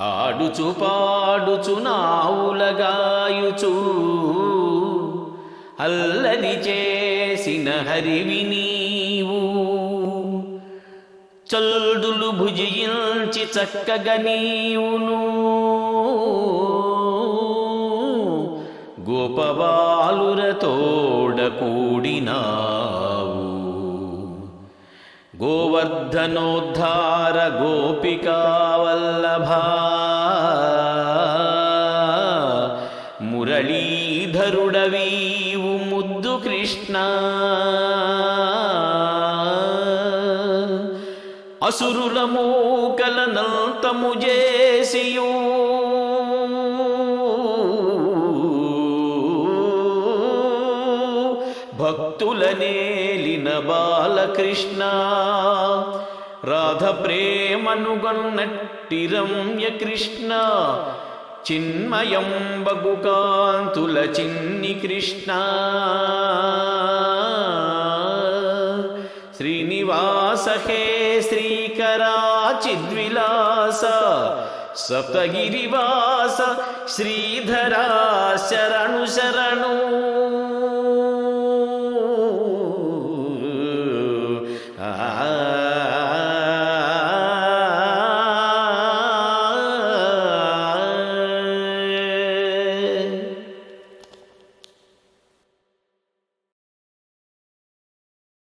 ఆడుచు పాడుచు నావులగాయుచు. అల్లరి చేసిన హరివి నీవు. చల్దులు భుజించి చక్కగా నీవును. గోపబాలురతోడ కూడినా గోవర్ధనోద్ధార గోపికావల్లభా మురళీధరుడవీవు ముద్దు కృష్ణ అసురుల మూకల నంతము చేసియు భక్తులనేలిన బాలకృష్ణ. రాధ ప్రేమనుగొన్నట్టి రమ్య కృష్ణ. చిన్మయం బగుకాంతుల చిన్ని కృష్ణ. శ్రీనివాస హే శ్రీకరాచిద్విలాస. సప్తగిరివాస శ్రీధరా శరణు శరణు.